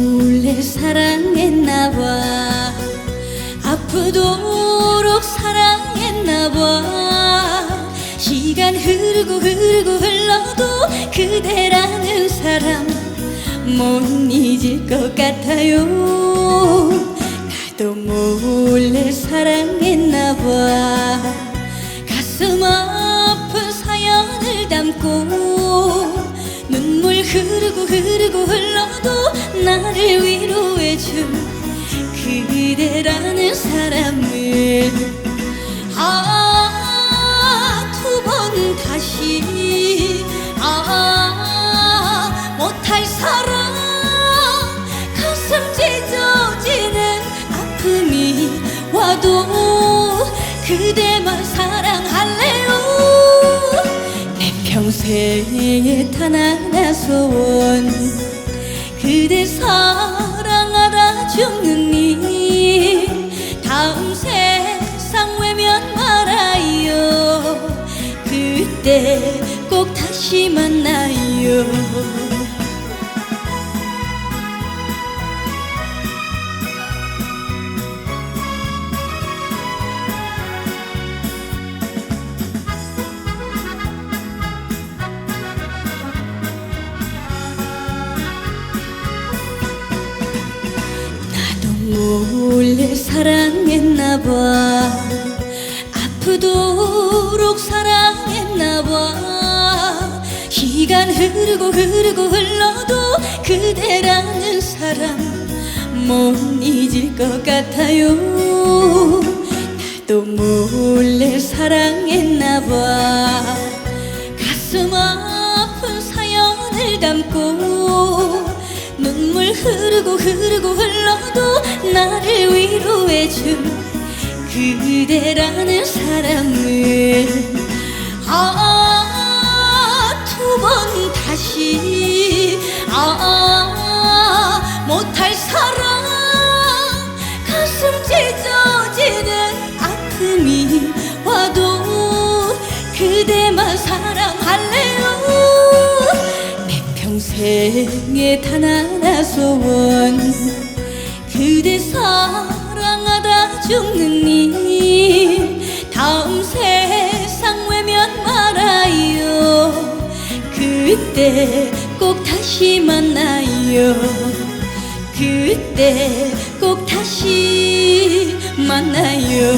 몰래 사랑했나 봐 아프도록 사랑했나 봐 시간 흐르고 흐르고 흘러도 그대라는 사람 못 잊을 것 같아요. 나도 몰래 사랑했나 봐 가슴 아 나를 위로해준 그대라는 사람을. 아 두 번 다시. 아 못할 사랑 가슴 찢어지는 아픔이 와도 그대만 사랑할래요? 내 평생에 단 하나 소원 그대 사랑하다 죽는 일 다음 세상 외면 말아요. 그때 꼭 다시 만나요 시간 흐르고 흐르고 흘러도 그대라는 사람 못 잊을 것 같아요. 나도 몰래 사랑했나 봐. 가슴 아픈 사연을 담고 눈물 흐르고 흐르고 흘러도 나를 위로해준 그대라는 사람을 번 다시 아 못할 사랑. 가슴 찢어지는 아픔이 와도 그대만 사랑할래요? 내 평생에 단 하나 소원. 그대 사랑하다 죽는 일 그때 꼭 다시 만나요. 그때 꼭 다시 만나요